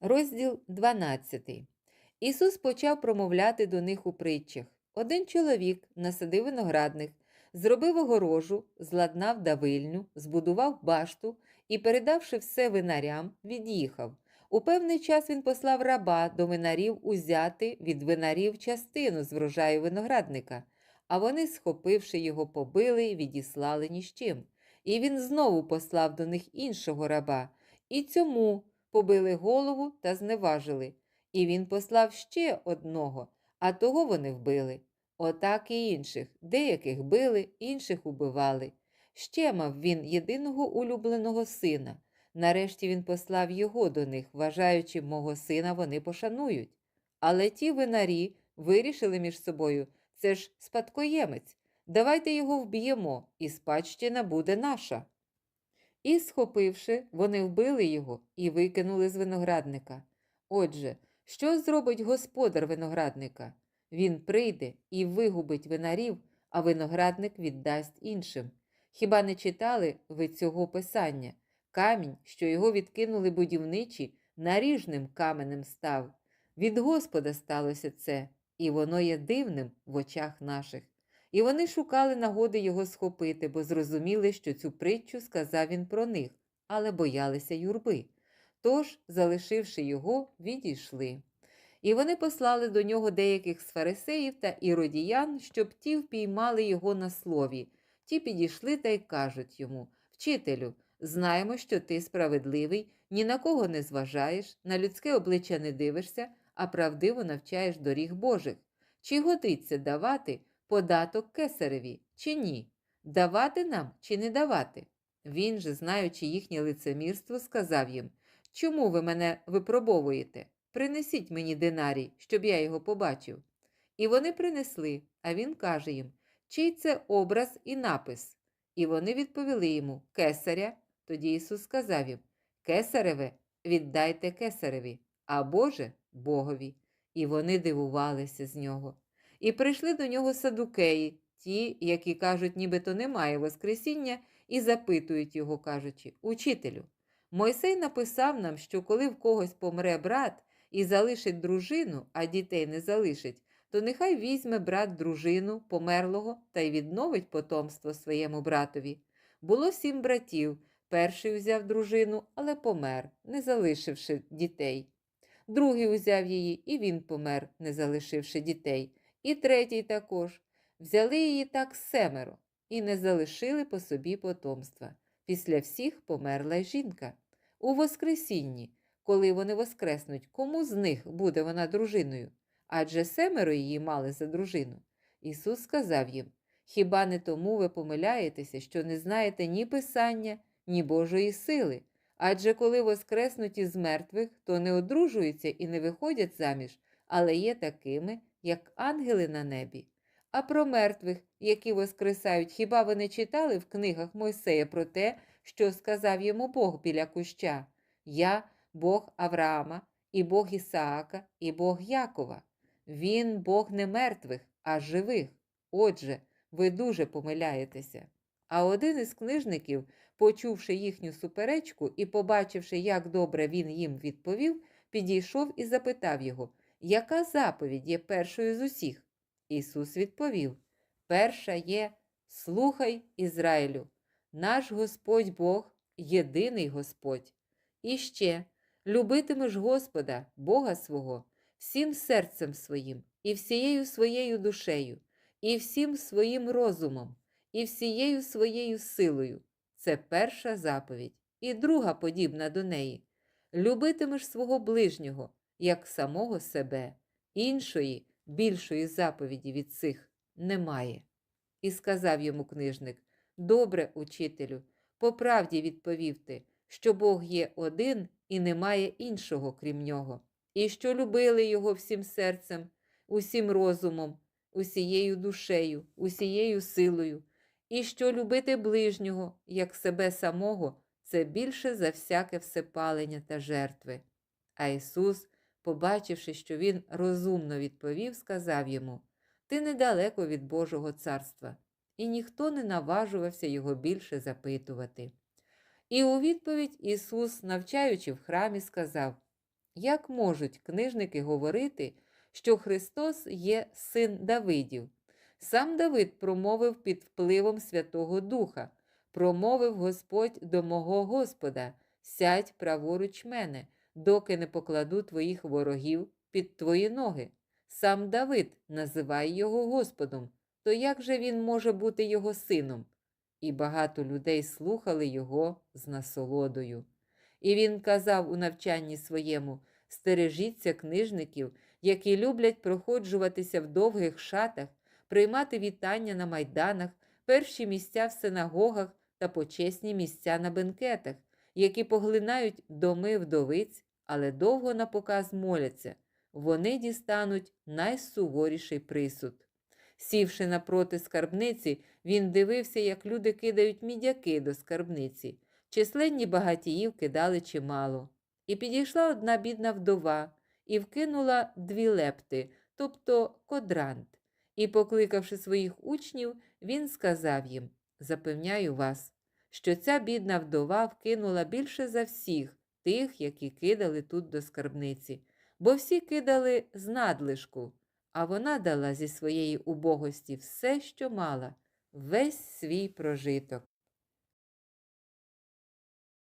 Розділ 12. Ісус почав промовляти до них у притчах. Один чоловік насадив виноградник, зробив огорожу, зладнав давильню, збудував башту і, передавши все винарям, від'їхав. У певний час він послав раба до винарів узяти від винарів частину з врожаю виноградника, а вони, схопивши його, побили відіслали ні з чим. І він знову послав до них іншого раба, і цьому побили голову та зневажили. І він послав ще одного, а того вони вбили. Отак і інших, деяких били, інших убивали. Ще мав він єдиного улюбленого сина. Нарешті він послав його до них, вважаючи, мого сина вони пошанують. Але ті винарі вирішили між собою це ж спадкоємець. Давайте його вб'ємо, і спадщина буде наша. І, схопивши, вони вбили його і викинули з виноградника. Отже, що зробить господар виноградника? Він прийде і вигубить винарів, а виноградник віддасть іншим. Хіба не читали ви цього писання? Камінь, що його відкинули будівничі, наріжним каменем став. Від Господа сталося це, і воно є дивним в очах наших. І вони шукали нагоди його схопити, бо зрозуміли, що цю притчу сказав він про них, але боялися юрби. Тож, залишивши його, відійшли. І вони послали до нього деяких з фарисеїв та іродіян, щоб ті впіймали його на слові. Ті підійшли та й кажуть йому Вчителю, знаємо, що ти справедливий, ні на кого не зважаєш, на людське обличчя не дивишся, а правдиво навчаєш доріг Божих. Чи годиться давати податок кесареві, чи ні? Давати нам чи не давати? Він же, знаючи їхнє лицемірство, сказав їм Чому ви мене випробовуєте? Принесіть мені динарій, щоб я його побачив. І вони принесли, а він каже їм, чий це образ і напис. І вони відповіли йому Кесаря. Тоді Ісус сказав їм Кесареве, віддайте кесареві, а Боже Богові. І вони дивувалися з нього. І прийшли до нього садукеї, ті, які кажуть, нібито немає Воскресіння, і запитують його, кажучи Учителю, Мойсей написав нам, що коли в когось помре брат і залишить дружину, а дітей не залишить, то нехай візьме брат дружину померлого та й відновить потомство своєму братові. Було сім братів. Перший узяв дружину, але помер, не залишивши дітей. Другий узяв її, і він помер, не залишивши дітей. І третій також. Взяли її так семеро і не залишили по собі потомства. Після всіх померла жінка. У Воскресінні, коли вони воскреснуть, кому з них буде вона дружиною? Адже семеро її мали за дружину. Ісус сказав їм Хіба не тому ви помиляєтеся, що не знаєте ні Писання, ні Божої сили? Адже коли воскреснуть із мертвих, то не одружуються і не виходять заміж, але є такими, як ангели на небі. А про мертвих, які воскресають, хіба ви не читали в книгах Мойсея про те, що сказав йому Бог біля куща? Я Бог Авраама, і Бог Ісаака, і Бог Якова. Він Бог не мертвих, а живих. Отже, ви дуже помиляєтеся. А один із книжників, почувши їхню суперечку і побачивши, як добре він їм відповів, підійшов і запитав його, яка заповідь є першою з усіх? Ісус відповів: Перша є Слухай Ізраїлю, наш Господь Бог єдиний Господь. І ще любитимеш Господа, Бога свого, всім серцем своїм, і всією своєю душею, і всім своїм розумом, і всією своєю силою. Це перша заповідь, і друга подібна до неї. Любитимеш свого ближнього, як самого себе, іншої, більшої заповіді від цих немає. І сказав йому книжник Добре, учителю, по правді відповів ти, що Бог є один і немає іншого, крім нього, і що любили його всім серцем, усім розумом, усією душею, усією силою, і що любити ближнього, як себе самого, це більше за всяке всепалення та жертви. А Ісус, побачивши, що він розумно відповів, сказав йому Ти недалеко від Божого царства, і ніхто не наважувався його більше запитувати. І у відповідь Ісус, навчаючи в храмі, сказав Як можуть книжники говорити, що Христос є син Давидів? Сам Давид промовив під впливом Святого Духа, промовив Господь до мого Господа: сядь праворуч мене, доки не покладу твоїх ворогів під твої ноги. Сам Давид називає його Господом, то як же він може бути його сином? І багато людей слухали його з насолодою. І він казав у навчанні своєму: стережіться книжників, які люблять проходжуватися в довгих шатах, приймати вітання на майданах, перші місця в синагогах та почесні місця на бенкетах, які поглинають доми вдовиць, але довго на показ моляться. Вони дістануть найсуворіший присуд. Сівши напроти скарбниці, він дивився, як люди кидають мідяки до скарбниці. Численні багатіїв кидали чимало. І підійшла одна бідна вдова і вкинула дві лепти, тобто кодрант. І, покликавши своїх учнів, він сказав їм: Запевняю вас, що ця бідна вдова вкинула більше за всіх тих, які кидали тут до скарбниці, бо всі кидали з надлишку, а вона дала зі своєї убогості все, що мала, весь свій прожиток.